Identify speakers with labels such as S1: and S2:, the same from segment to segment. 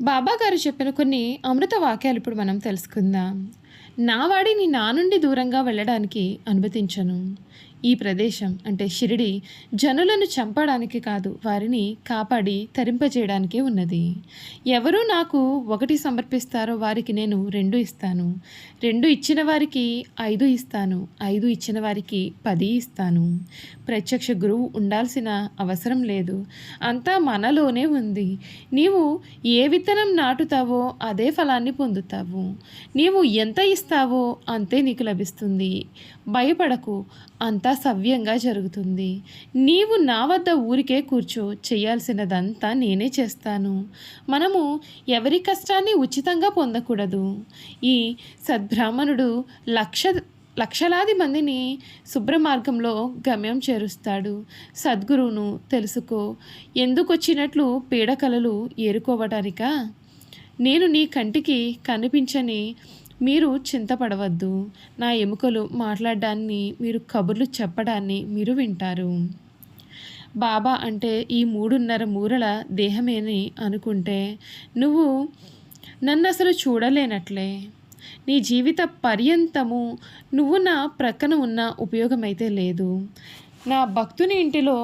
S1: బాబా గారు చెప్పిన కొన్ని అమృత వాక్యాలు ఇప్పుడు మనం తెలుసుకుందాం. నా వాడిని నా నుండి దూరంగా వెళ్ళడానికి అనుమతించను. ఈ ప్రదేశం అంటే షిరిడి జనులను చంపడానికి కాదు వారిని కాపాడి తరింపజేయడానికే ఉన్నది. ఎవరు నాకు ఒకటి సమర్పిస్తారో వారికి నేను రెండు ఇస్తాను. రెండు ఇచ్చిన వారికి ఐదు ఇస్తాను ఐదు ఇచ్చిన వారికి పది ఇస్తాను. ప్రత్యక్ష గురువు ఉండాల్సిన అవసరం లేదు అంతా మనలోనే ఉంది. నీవు ఏ విత్తనం నాటుతావో అదే ఫలాన్ని పొందుతావు. నీవు ఎంత ఇస్తావో అంతే నీకు లభిస్తుంది. భయపడకు అంతా సవ్యంగా జరుగుతుంది. నీవు నా వద్ద ఊరికే కూర్చో చేయాల్సినదంతా నేనే చేస్తాను. మనము ఎవరి కష్టాన్ని ఉచితంగా పొందకూడదు. ఈ సద్బ్రాహ్మణుడు లక్ష లక్షలాది మందిని శుభ్రమార్గంలో గమ్యం చేరుస్తాడు. సద్గురువును తెలుసుకో ఎందుకు వచ్చినట్లు పీడకలలు ఏరుకోవటానికా? నేను నీ కంటికి కనిపించని మీరు చింతపడవద్దు. నా ఎముకలు మాట్లాడడాన్ని మీరు కబుర్లు చెప్పడాన్ని మీరు వింటారు. బాబా అంటే ఈ మూడున్నర మూరల దేహమేని అనుకుంటే నువ్వు నన్ను అసలు చూడలేనట్లే. నీ జీవిత పర్యంతము నువ్వు నా ప్రక్కన ఉన్న ఉపయోగమైతే లేదు. నా భక్తుని ఇంటిలో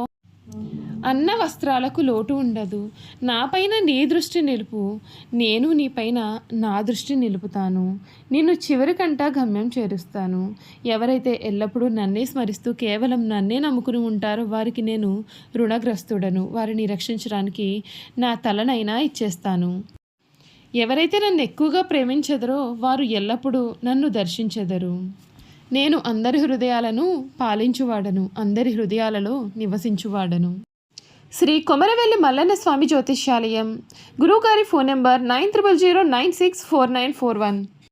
S1: అన్న వస్త్రాలకు లోటు ఉండదు. నాపైన నీ దృష్టి నిలుపు. నేను నీపైన నా దృష్టి నిలుపుతాను. నిన్ను చివరికంటా గమ్యం చేరుస్తాను. ఎవరైతే ఎల్లప్పుడూ నన్నే స్మరిస్తూ కేవలం నన్నే నమ్ముకుని ఉంటారో వారికి నేను రుణగ్రస్తుడను. వారిని రక్షించడానికి నా తలనైనా ఇచ్చేస్తాను. ఎవరైతే నన్ను ఎక్కువగా ప్రేమించెదరో వారు ఎల్లప్పుడూ నన్ను దర్శించెదరు. నేను అందరి హృదయాలను పాలించువాడను. అందరి హృదయాలలో నివసించువాడను. శ్రీ కొమరవెల్లి మల్లన్న స్వామి జ్యోతిష్యాలయం. గురువుగారి phone number nine triple zero nine six four nine four one.